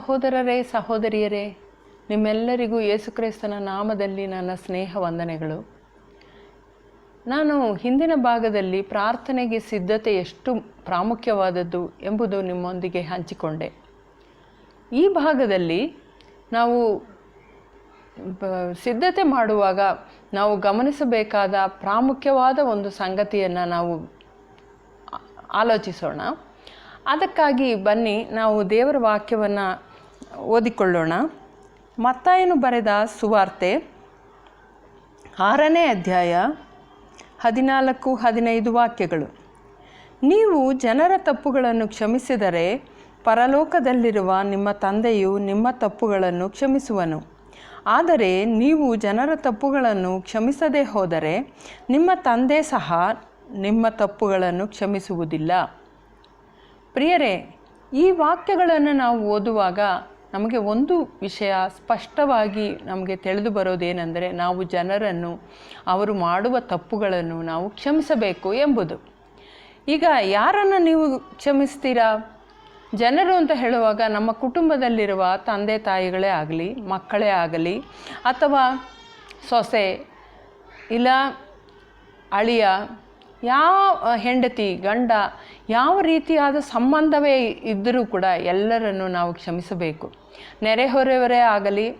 ಸಹೋದರರೇ, ಸಹೋದರಿಯರೇ, ನಿಮ್ಮೆಲ್ಲರಿಗೂ ಯೇಸುಕ್ರಿಸ್ತನ ನಾಮದಲ್ಲಿ ನನ್ನ ಸ್ನೇಹ ವಂದನೆಗಳು. ನಾನು ಹಿಂದಿನ ಭಾಗದಲ್ಲಿ ಪ್ರಾರ್ಥನೆಗೆ ಸಿದ್ಧತೆ ಎಷ್ಟು ಪ್ರಾಮುಖ್ಯವಾದದ್ದು ಎಂಬುದು ನಿಮ್ಮೊಂದಿಗೆ ಹಂಚಿಕೊಂಡೆ. ಈ ಭಾಗದಲ್ಲಿ ನಾವು ಸಿದ್ಧತೆ ಮಾಡುವಾಗ ನಾವು ಗಮನಿಸಬೇಕಾದ ಪ್ರಾಮುಖ್ಯವಾದ ಒಂದು ಸಂಗತಿಯನ್ನು ನಾವು ಆಲೋಚಿಸೋಣ. ಅದಕ್ಕಾಗಿ ಬನ್ನಿ, ನಾವು ದೇವರ ವಾಕ್ಯವನ್ನು ಓದಿಕೊಳ್ಳೋಣ. ಮತ್ತಾಯನು ಬರೆದ ಸುವಾರ್ತೆ, ಆರನೇ ಅಧ್ಯಾಯ, ಹದಿನಾಲ್ಕು, ಹದಿನೈದು ವಾಕ್ಯಗಳು. ನೀವು ಜನರ ತಪ್ಪುಗಳನ್ನು ಕ್ಷಮಿಸಿದರೆ ಪರಲೋಕದಲ್ಲಿರುವ ನಿಮ್ಮ ತಂದೆಯು ನಿಮ್ಮ ತಪ್ಪುಗಳನ್ನು ಕ್ಷಮಿಸುವನು. ಆದರೆ ನೀವು ಜನರ ತಪ್ಪುಗಳನ್ನು ಕ್ಷಮಿಸದೇ ಹೋದರೆ ನಿಮ್ಮ ತಂದೆ ಸಹ ನಿಮ್ಮ ತಪ್ಪುಗಳನ್ನು ಕ್ಷಮಿಸುವುದಿಲ್ಲ. ಪ್ರಿಯರೇ, ಈ ವಾಕ್ಯಗಳನ್ನು ನಾವು ಓದುವಾಗ ನಮಗೆ ಒಂದು ವಿಷಯ ಸ್ಪಷ್ಟವಾಗಿ ನಮಗೆ ತಿಳಿದು ಬರೋದೇನೆಂದರೆ ನಾವು ಜನರನ್ನು, ಅವರು ಮಾಡುವ ತಪ್ಪುಗಳನ್ನು ನಾವು ಕ್ಷಮಿಸಬೇಕು ಎಂಬುದು. ಈಗ ಯಾರನ್ನು ನೀವು ಕ್ಷಮಿಸ್ತೀರಾ? ಜನರು ಅಂತ ಹೇಳುವಾಗ ನಮ್ಮ ಕುಟುಂಬದಲ್ಲಿರುವ ತಂದೆ ತಾಯಿಗಳೇ ಆಗಲಿ, ಮಕ್ಕಳೇ ಆಗಲಿ, ಅಥವಾ ಸೊಸೆ ಇಲ್ಲ, ಅಳಿಯ ಯಾವ ಹೆಂಡತಿ, ಗಂಡ, ಯಾವ ರೀತಿಯಾದ ಸಂಬಂಧವೇ ಇದ್ದರೂ ಕೂಡ ಎಲ್ಲರನ್ನು ನಾವು ಕ್ಷಮಿಸಬೇಕು. ನೆರೆಹೊರೆಯವರೇ ಆಗಲಿ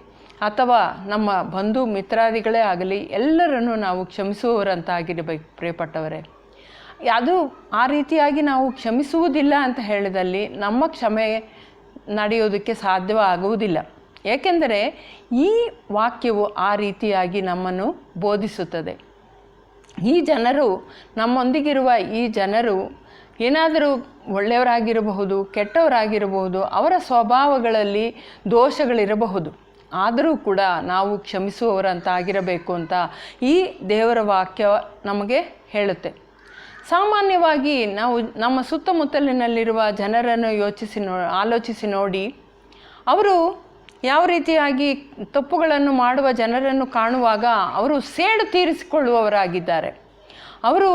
ಅಥವಾ ನಮ್ಮ ಬಂಧು ಮಿತ್ರಾದಿಗಳೇ ಆಗಲಿ ಎಲ್ಲರನ್ನು ನಾವು ಕ್ಷಮಿಸುವವರಂತಾಗಿರಬೇಕು ಪ್ರಿಯಪಟ್ಟವರೇ. ಅದು ಆ ರೀತಿಯಾಗಿ ನಾವು ಕ್ಷಮಿಸುವುದಿಲ್ಲ ಅಂತ ಹೇಳಿದಲ್ಲಿ ನಮ್ಮ ಕ್ಷಮೆ ನಡೆಯೋದಕ್ಕೆ ಸಾಧ್ಯವಾಗುವುದಿಲ್ಲ ಏಕೆಂದರೆ ಈ ವಾಕ್ಯವು ಆ ರೀತಿಯಾಗಿ ನಮ್ಮನ್ನು ಬೋಧಿಸುತ್ತದೆ. ಈ ಜನರು ನಮ್ಮೊಂದಿಗಿರುವ ಈ ಜನರು ಏನಾದರೂ ಒಳ್ಳೆಯವರಾಗಿರಬಹುದು, ಕೆಟ್ಟವರಾಗಿರಬಹುದು, ಅವರ ಸ್ವಭಾವಗಳಲ್ಲಿ ದೋಷಗಳಿರಬಹುದು. ಆದರೂ ಕೂಡ ನಾವು ಕ್ಷಮಿಸುವವರಂತಾಗಿರಬೇಕು ಅಂತ ಈ ದೇವರ ವಾಕ್ಯ ನಮಗೆ ಹೇಳುತ್ತೆ. ಸಾಮಾನ್ಯವಾಗಿ ನಾವು ನಮ್ಮ ಸುತ್ತಮುತ್ತಲಿನಲ್ಲಿರುವ ಜನರನ್ನು ಯೋಚಿಸಿ ನೋ, ಆಲೋಚಿಸಿ ನೋಡಿ, ಅವರು ಯಾವ ರೀತಿಯಾಗಿ ತಪ್ಪುಗಳನ್ನು ಮಾಡುವ ಜನರನ್ನು ಕಾಣುವಾಗ ಅವರು ಸೇಡು ತೀರಿಸಿಕೊಳ್ಳುವವರಾಗಿದ್ದಾರೆ. ಅವರು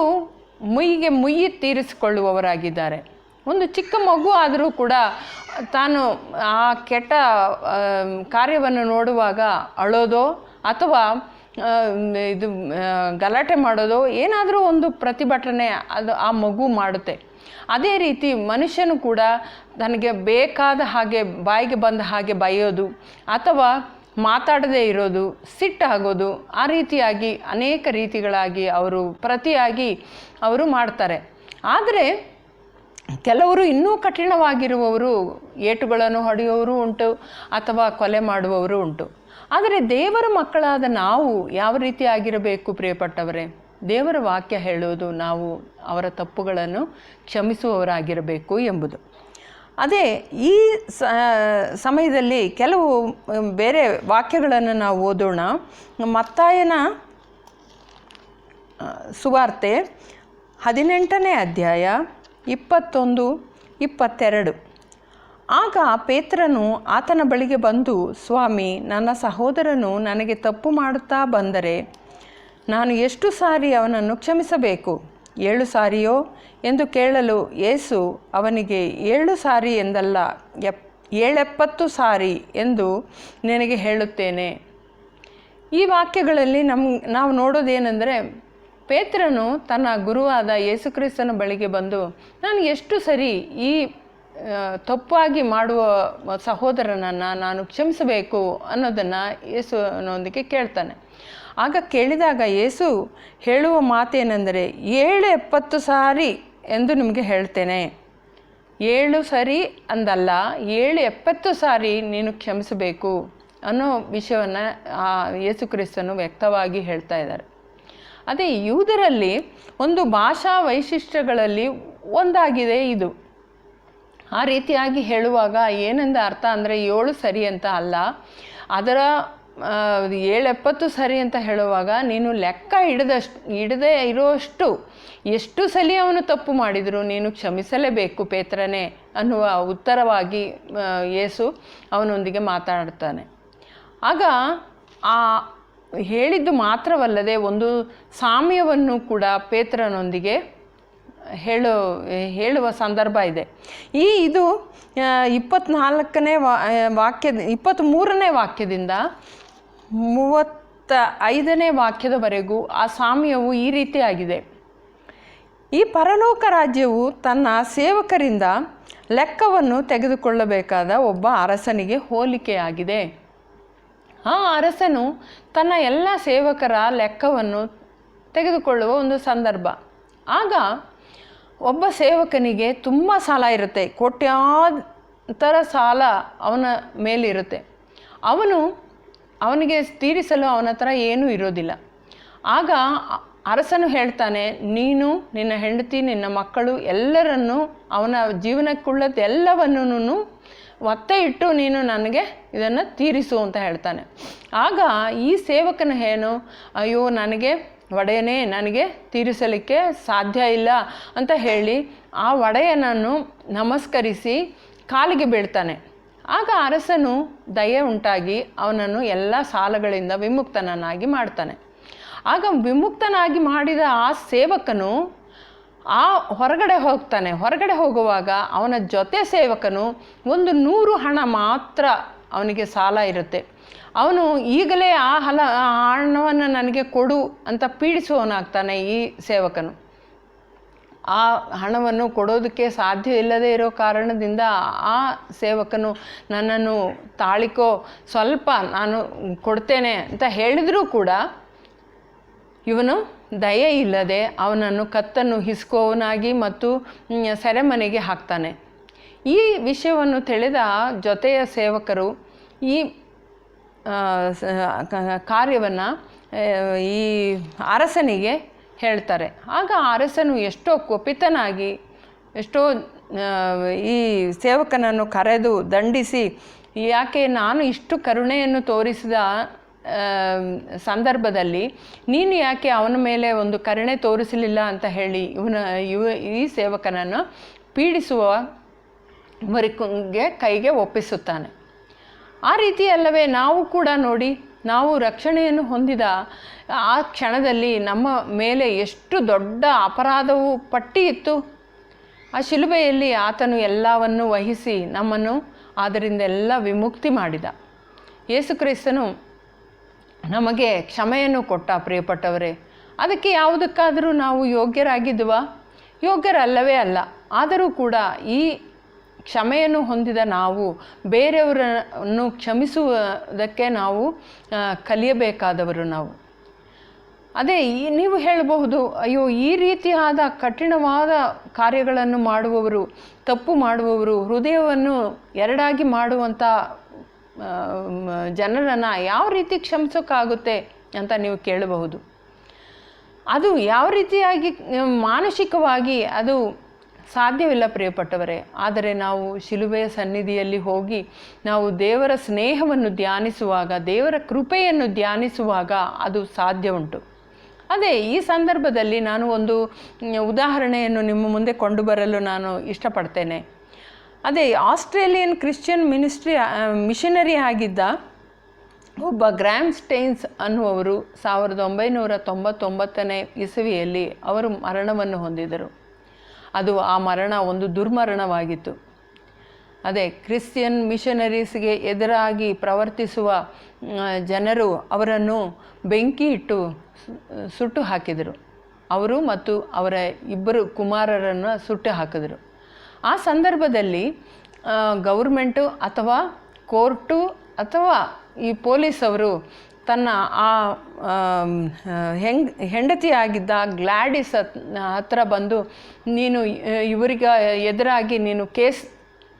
ಮುಯ್ಯಿಗೆ ಮುಯ್ಯಿ ತೀರಿಸಿಕೊಳ್ಳುವವರಾಗಿದ್ದಾರೆ. ಒಂದು ಚಿಕ್ಕ ಮಗು ಆದರೂ ಕೂಡ ತಾನು ಆ ಕೆಟ್ಟ ಕಾರ್ಯವನ್ನು ನೋಡುವಾಗ ಅಳೋದೋ ಅಥವಾ ಇದು ಗಲಾಟೆ ಮಾಡೋದೋ ಏನಾದರೂ ಒಂದು ಪ್ರತಿಭಟನೆ ಅದು ಆ ಮಗು ಮಾಡುತ್ತೆ. ಅದೇ ರೀತಿ ಮನುಷ್ಯನು ಕೂಡ ತನಗೆ ಬೇಕಾದ ಹಾಗೆ ಬಾಯಿಗೆ ಬಂದ ಹಾಗೆ ಬೈಯೋದು ಅಥವಾ ಮಾತಾಡದೇ ಇರೋದು ಸಿಟ್ಟಾಗೋದು ಆ ರೀತಿಯಾಗಿ ಅನೇಕ ರೀತಿಗಳಾಗಿ ಅವರು ಪ್ರತಿಯಾಗಿ ಅವರು ಮಾಡ್ತಾರೆ. ಆದರೆ ಕೆಲವರು ಇನ್ನೂ ಕಠಿಣವಾಗಿರುವವರು, ಏಟುಗಳನ್ನು ಹೊಡೆಯುವವರು ಉಂಟು ಅಥವಾ ಕೊಲೆ ಮಾಡುವವರು ಉಂಟು. ಆದರೆ ದೇವರ ಮಕ್ಕಳಾದ ನಾವು ಯಾವ ರೀತಿ ಆಗಿರಬೇಕು ಪ್ರಿಯಪಟ್ಟವರೇ? ದೇವರ ವಾಕ್ಯ ಹೇಳುವುದು ನಾವು ಅವರ ತಪ್ಪುಗಳನ್ನು ಕ್ಷಮಿಸುವವರಾಗಿರಬೇಕು ಎಂಬುದು. ಅದೇ ಈ ಸಮಯದಲ್ಲಿ ಕೆಲವು ಬೇರೆ ವಾಕ್ಯಗಳನ್ನು ನಾವು ಓದೋಣ. ಮತ್ತಾಯನ ಸುವಾರ್ತೆ ಹದಿನೆಂಟನೇ ಅಧ್ಯಾಯ ಇಪ್ಪತ್ತೊಂದು, ಇಪ್ಪತ್ತೆರಡು. ಆಗ ಪೇತ್ರನು ಆತನ ಬಳಿಗೆ ಬಂದು, ಸ್ವಾಮಿ, ನನ್ನ ಸಹೋದರನು ನನಗೆ ತಪ್ಪು ಮಾಡುತ್ತಾ ಬಂದರೆ ನಾನು ಎಷ್ಟು ಸಾರಿ ಅವನನ್ನು ಕ್ಷಮಿಸಬೇಕು? ಏಳು ಸಾರಿಯೋ ಎಂದು ಕೇಳಲು ಯೇಸು ಅವನಿಗೆ, ಏಳು ಸಾರಿ ಎಂದಲ್ಲ, ಎಪ್, ಏಳೆಪ್ಪತ್ತು ಸಾರಿ ಎಂದು ನಿನಗೆ ಹೇಳುತ್ತೇನೆ. ಈ ವಾಕ್ಯಗಳಲ್ಲಿ ನಮ್, ನಾವು ನೋಡೋದೇನೆಂದರೆ ಪೇತ್ರನು ತನ್ನ ಗುರುವಾದ ಯೇಸುಕ್ರಿಸ್ತನ ಬಳಿಗೆ ಬಂದು, ನಾನು ಎಷ್ಟು ಸರಿ ಈ ತಪ್ಪಾಗಿ ಮಾಡುವ ಸಹೋದರನನ್ನು ನಾನು ಕ್ಷಮಿಸಬೇಕು ಅನ್ನೋದನ್ನು ಯೇಸುನೊಂದಿಗೆ ಕೇಳ್ತಾನೆ. ಆಗ ಕೇಳಿದಾಗ ಯೇಸು ಹೇಳುವ ಮಾತೇನೆಂದರೆ, ಏಳು ಎಪ್ಪತ್ತು ಸಾರಿ ಎಂದು ನಿಮಗೆ ಹೇಳ್ತೇನೆ. ಏಳು ಸರಿ ಅಂದಲ್ಲ, ಏಳು ಎಪ್ಪತ್ತು ಸಾರಿ ನೀನು ಕ್ಷಮಿಸಬೇಕು ಅನ್ನೋ ವಿಷಯವನ್ನು ಆ ಯೇಸುಕ್ರಿಸ್ತನು ವ್ಯಕ್ತವಾಗಿ ಹೇಳ್ತಾ ಇದ್ದಾರೆ. ಅದೇ ಯೂದರಲ್ಲಿ ಒಂದು ಭಾಷಾ ವೈಶಿಷ್ಟ್ಯಗಳಲ್ಲಿ ಒಂದಾಗಿದೆ ಇದು. ಆ ರೀತಿಯಾಗಿ ಹೇಳುವಾಗ ಏನೆಂದ ಅರ್ಥ ಅಂದರೆ, ಏಳು ಸರಿ ಅಂತ ಅಲ್ಲ, ಅದರ ಏಳೆಪ್ಪತ್ತು ಸರಿ ಅಂತ ಹೇಳುವಾಗ ನೀನು ಲೆಕ್ಕ ಹಿಡಿದಷ್ಟು, ಹಿಡದೆ ಇರುವಷ್ಟು ಎಷ್ಟು ಸಲಿ ಅವನು ತಪ್ಪು ಮಾಡಿದರೂ ನೀನು ಕ್ಷಮಿಸಲೇಬೇಕು ಪೇತ್ರನೇ ಅನ್ನುವ ಉತ್ತರವಾಗಿ ಯೇಸು ಅವನೊಂದಿಗೆ ಮಾತಾಡ್ತಾನೆ. ಆಗ ಆ ಹೇಳಿದ್ದು ಮಾತ್ರವಲ್ಲದೆ ಒಂದು ಸಾಮ್ಯವನ್ನು ಕೂಡ ಪೇತ್ರನೊಂದಿಗೆ ಹೇಳು, ಹೇಳುವ ಸಂದರ್ಭ ಇದೆ. ಈ ಇದು ಇಪ್ಪತ್ತ್ನಾಲ್ಕನೇ ಇಪ್ಪತ್ನಾಲ್ಕನೇ ವಾ ವಾಕ್ಯದ, ಇಪ್ಪತ್ತ್ಮೂರನೇ ವಾಕ್ಯದಿಂದ ಮೂವತ್ತ ಐದನೇ ವಾಕ್ಯದವರೆಗೂ ಆ ಸಾಮ್ಯವು ಈ ರೀತಿಯಾಗಿದೆ ಈ ಪರಲೋಕ ರಾಜ್ಯವು ತನ್ನ ಸೇವಕರಿಂದ ಲೆಕ್ಕವನ್ನು ತೆಗೆದುಕೊಳ್ಳಬೇಕಾದ ಒಬ್ಬ ಅರಸನಿಗೆ ಹೋಲಿಕೆಯಾಗಿದೆ. ಆ ಅರಸನು ತನ್ನ ಎಲ್ಲ ಸೇವಕರ ಲೆಕ್ಕವನ್ನು ತೆಗೆದುಕೊಳ್ಳುವ ಒಂದು ಸಂದರ್ಭ. ಆಗ ಒಬ್ಬ ಸೇವಕನಿಗೆ ತುಂಬ ಸಾಲ ಇರುತ್ತೆ, ಕೋಟ್ಯಾಂತರ ಸಾಲ ಅವನ ಮೇಲಿರುತ್ತೆ. ಅವನು ಅವನಿಗೆ ತೀರಿಸಲು ಅವನ ಹತ್ರ ಏನೂ ಇರೋದಿಲ್ಲ. ಆಗ ಅರಸನು ಹೇಳ್ತಾನೆ, ನೀನು, ನಿನ್ನ ಹೆಂಡತಿ, ನಿನ್ನ ಮಕ್ಕಳು ಎಲ್ಲರನ್ನು, ಅವನ ಜೀವನಕ್ಕುಳ್ಳದ್ದು ಎಲ್ಲವನ್ನೂ ಒತ್ತೆ ಇಟ್ಟು ನೀನು ನನಗೆ ಇದನ್ನು ತೀರಿಸು ಅಂತ ಹೇಳ್ತಾನೆ. ಆಗ ಈ ಸೇವಕನ ಏನು, ಅಯ್ಯೋ, ನನಗೆ ಒಡೆಯನೇ, ನನಗೆ ತೀರಿಸಲಿಕ್ಕೆ ಸಾಧ್ಯ ಇಲ್ಲ ಅಂತ ಹೇಳಿ ಆ ಒಡೆಯನನ್ನು ನಮಸ್ಕರಿಸಿ ಕಾಲಿಗೆ ಬೀಳ್ತಾನೆ. ಆಗ ಅರಸನು ದಯೆ ಉಂಟಾಗಿ ಅವನನ್ನು ಎಲ್ಲ ಸಾಲಗಳಿಂದ ವಿಮುಕ್ತನನ್ನಾಗಿ ಮಾಡ್ತಾನೆ. ಆಗ ವಿಮುಕ್ತನಾಗಿ ಮಾಡಿದ ಆ ಸೇವಕನು ಆ ಹೊರಗಡೆ ಹೋಗ್ತಾನೆ. ಹೊರಗಡೆ ಹೋಗುವಾಗ ಅವನ ಜೊತೆ ಸೇವಕನು ಒಂದು ನೂರು ಹಣ ಮಾತ್ರ ಅವನಿಗೆ ಸಾಲ ಇರುತ್ತೆ. ಅವನು ಈಗಲೇ ಆ ಹಲ ಆ ಹಣವನ್ನು ನನಗೆ ಕೊಡು ಅಂತ ಪೀಡಿಸುವವನಾಗ್ತಾನೆ ಈ ಸೇವಕನು. ಆ ಹಣವನ್ನು ಕೊಡೋದಕ್ಕೆ ಸಾಧ್ಯ ಇಲ್ಲದೇ ಇರೋ ಕಾರಣದಿಂದ ಆ ಸೇವಕನು ನನ್ನನ್ನು ತಾಳಿಕೋ, ಸ್ವಲ್ಪ ನಾನು ಕೊಡ್ತೇನೆ ಅಂತ ಹೇಳಿದರೂ ಕೂಡ ಇವನು ದಯೆ ಇಲ್ಲದೆ ಅವನನ್ನು ಕತ್ತನ್ನು ಹಿಸ್ಕೋವನಾಗಿ ಮತ್ತು ಸೆರೆಮನೆಗೆ ಹಾಕ್ತಾನೆ. ಈ ವಿಷಯವನ್ನು ತಿಳಿದ ಜೊತೆಯ ಸೇವಕರು ಈ ಕಾರ್ಯವನ್ನು ಈ ಅರಸನಿಗೆ ಹೇಳ್ತಾರೆ. ಆಗ ಅರಸನು ಎಷ್ಟೋ ಕುಪಿತನಾಗಿ, ಎಷ್ಟೋ ಈ ಸೇವಕನನ್ನು ಕರೆದು ದಂಡಿಸಿ, ಯಾಕೆ ನಾನು ಇಷ್ಟು ಕರುಣೆಯನ್ನು ತೋರಿಸಿದ ಸಂದರ್ಭದಲ್ಲಿ ನೀನು ಯಾಕೆ ಅವನ ಮೇಲೆ ಒಂದು ಕರುಣೆ ತೋರಿಸಲಿಲ್ಲ ಅಂತ ಹೇಳಿ, ಇವನ, ಇವ, ಈ ಸೇವಕನನ್ನು ಪೀಡಿಸುವ ಕೈಗೆ ಒಪ್ಪಿಸುತ್ತಾನೆ. ಆ ರೀತಿ ಅಲ್ಲವೇ, ನಾವು ಕೂಡ ನೋಡಿ ನಾವು ರಕ್ಷಣೆಯನ್ನು ಹೊಂದಿದ ಆ ಕ್ಷಣದಲ್ಲಿ ನಮ್ಮ ಮೇಲೆ ಎಷ್ಟು ದೊಡ್ಡ ಅಪರಾಧವು ಪಟ್ಟಿ ಇತ್ತು ಆ ಶಿಲುಬೆಯಲ್ಲಿ ಆತನು ಎಲ್ಲವನ್ನು ವಹಿಸಿ ನಮ್ಮನ್ನು ಅದರಿಂದ ಎಲ್ಲ ವಿಮುಕ್ತಿ ಮಾಡಿದ. ಯೇಸುಕ್ರಿಸ್ತನು ನಮಗೆ ಕ್ಷಮೆಯನ್ನು ಕೊಟ್ಟ, ಪ್ರಿಯಪಟ್ಟವರೇ. ಅದಕ್ಕೆ ಯಾವುದಕ್ಕಾದರೂ ನಾವು ಯೋಗ್ಯರಾಗಿದ್ದುವ? ಯೋಗ್ಯರಲ್ಲವೇ ಅಲ್ಲ. ಆದರೂ ಕೂಡ ಈ ಕ್ಷಮೆಯನ್ನು ಹೊಂದಿದ ನಾವು, ಬೇರೆಯವರನ್ನು ಕ್ಷಮಿಸುವುದಕ್ಕೆ ನಾವು ಕಲಿಯಬೇಕಾದವರು ನಾವು. ಅದೇ, ಈ ನೀವು ಹೇಳಬಹುದು, ಅಯ್ಯೋ, ಈ ರೀತಿಯಾದ ಕಠಿಣವಾದ ಕಾರ್ಯಗಳನ್ನು ಮಾಡುವವರು, ತಪ್ಪು ಮಾಡುವವರು, ಹೃದಯವನ್ನು ಎರಡಾಗಿ ಮಾಡುವಂಥ ಜನರನ್ನು ಯಾವ ರೀತಿ ಕ್ಷಮಿಸೋಕ್ಕಾಗುತ್ತೆ ಅಂತ ನೀವು ಕೇಳಬಹುದು. ಅದು ಯಾವ ರೀತಿಯಾಗಿ, ಮಾನಸಿಕವಾಗಿ ಅದು ಸಾಧ್ಯವಿಲ್ಲ ಪ್ರಿಯಪಟ್ಟವರೇ, ಆದರೆ ನಾವು ಶಿಲುಬೆಯ ಸನ್ನಿಧಿಯಲ್ಲಿ ಹೋಗಿ ನಾವು ದೇವರ ಸ್ನೇಹವನ್ನು ಧ್ಯಾನಿಸುವಾಗ, ದೇವರ ಕೃಪೆಯನ್ನು ಧ್ಯಾನಿಸುವಾಗ ಅದು ಸಾಧ್ಯ ಉಂಟು. ಅದೇ ಈ ಸಂದರ್ಭದಲ್ಲಿ ನಾನು ಒಂದು ಉದಾಹರಣೆಯನ್ನು ನಿಮ್ಮ ಮುಂದೆ ಕೊಂಡು ಬರಲು ನಾನು ಇಷ್ಟಪಡ್ತೇನೆ. ಅದೇ ಆಸ್ಟ್ರೇಲಿಯನ್ ಕ್ರಿಶ್ಚಿಯನ್ ಮಿನಿಸ್ಟ್ರಿ ಮಿಷನರಿ ಆಗಿದ್ದ ಒಬ್ಬ ಗ್ರ್ಯಾಮ್ ಸ್ಟೈನ್ಸ್ ಅನ್ನುವರು ಸಾವಿರದ ಒಂಬೈನೂರ ತೊಂಬತ್ತೊಂಬತ್ತನೇ ಇಸವಿಯಲ್ಲಿ ಅವರು ಮರಣವನ್ನು ಹೊಂದಿದರು ಅದು ಆ ಮರಣ ಒಂದು ದುರ್ಮರಣವಾಗಿತ್ತು. ಅದೇ ಕ್ರಿಶ್ಚಿಯನ್ ಮಿಷನರೀಸ್ಗೆ ಎದುರಾಗಿ ಪ್ರವರ್ತಿಸುವ ಜನರು ಅವರನ್ನು ಬೆಂಕಿ ಇಟ್ಟು ಸುಟ್ಟು ಹಾಕಿದರು. ಅವರು ಮತ್ತು ಅವರ ಇಬ್ಬರು ಕುಮಾರರನ್ನು ಸುಟ್ಟು ಹಾಕಿದರು. ಆ ಸಂದರ್ಭದಲ್ಲಿ ಗೌರ್ಮೆಂಟು ಅಥವಾ ಕೋರ್ಟು ಅಥವಾ ಈ ಪೊಲೀಸವರು ತನ್ನ ಆ ಹೆಂಗ್ ಹೆಂಡತಿಯಾಗಿದ್ದ ಗ್ಲಾಡಿಸ್ ಹತ್- ಹತ್ರ ಬಂದು, ನೀನು ಇವರಿಗೆ ಎದುರಾಗಿ ನೀನು ಕೇಸ್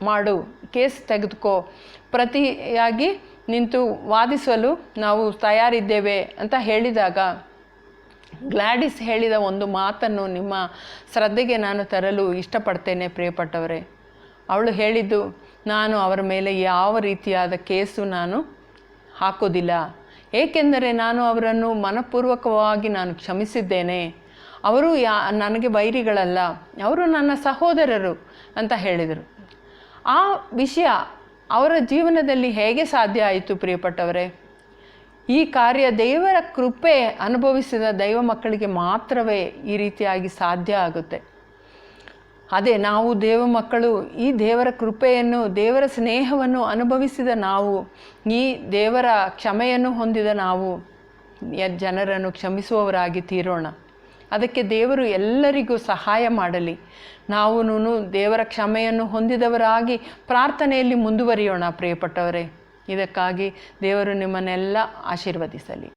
ಮಾಡು, ಕೇಸ್ ತೆಗೆದುಕೋ, ಪ್ರತಿಯಾಗಿ ನಿಂತು ವಾದಿಸಲು ನಾವು ತಯಾರಿದ್ದೇವೆ ಅಂತ ಹೇಳಿದಾಗ, ಗ್ಲಾಡಿಸ್ ಹೇಳಿದ ಒಂದು ಮಾತನ್ನು ನಿಮ್ಮ ಶ್ರದ್ಧೆಗೆ ನಾನು ತರಲು ಇಷ್ಟಪಡ್ತೇನೆ, ಪ್ರಿಯಪಟ್ಟವರೇ. ಅವಳು ಹೇಳಿದ್ದು, ನಾನು ಅವರ ಮೇಲೆ ಯಾವ ರೀತಿಯಾದ ಕೇಸು ನಾನು ಹಾಕೋದಿಲ್ಲ. ಏಕೆಂದರೆ ನಾನು ಅವರನ್ನು ಮನಪೂರ್ವಕವಾಗಿ ನಾನು ಕ್ಷಮಿಸಿದ್ದೇನೆ. ಅವರು ಯಾ, ನನಗೆ ವೈರಿಗಳಲ್ಲ, ಅವರು ನನ್ನ ಸಹೋದರರು ಅಂತ ಹೇಳಿದರು. ಆ ವಿಷಯ ಅವರ ಜೀವನದಲ್ಲಿ ಹೇಗೆ ಸಾಧ್ಯ ಆಯಿತು ಪ್ರಿಯಪಟ್ಟವರೇ? ಈ ಕಾರ್ಯ ದೇವರ ಕೃಪೆ ಅನುಭವಿಸಿದ ದೈವ ಮಕ್ಕಳಿಗೆ ಮಾತ್ರವೇ ಈ ರೀತಿಯಾಗಿ ಸಾಧ್ಯ ಆಗುತ್ತೆ. ಅದೇ ನಾವು ದೇವ ಮಕ್ಕಳು, ಈ ದೇವರ ಕೃಪೆಯನ್ನು, ದೇವರ ಸ್ನೇಹವನ್ನು ಅನುಭವಿಸಿದ ನಾವು, ಈ ದೇವರ ಕ್ಷಮೆಯನ್ನು ಹೊಂದಿದ ನಾವು ಜನರನ್ನು ಕ್ಷಮಿಸುವವರಾಗಿ ತೀರೋಣ. ಅದಕ್ಕೆ ದೇವರು ಎಲ್ಲರಿಗೂ ಸಹಾಯ ಮಾಡಲಿ. ನಾವು ದೇವರ ಕ್ಷಮೆಯನ್ನು ಹೊಂದಿದವರಾಗಿ ಪ್ರಾರ್ಥನೆಯಲ್ಲಿ ಮುಂದುವರಿಯೋಣ ಪ್ರಿಯಪಟ್ಟವರೇ. ಇದಕ್ಕಾಗಿ ದೇವರು ನಿಮ್ಮನ್ನೆಲ್ಲ ಆಶೀರ್ವದಿಸಲಿ.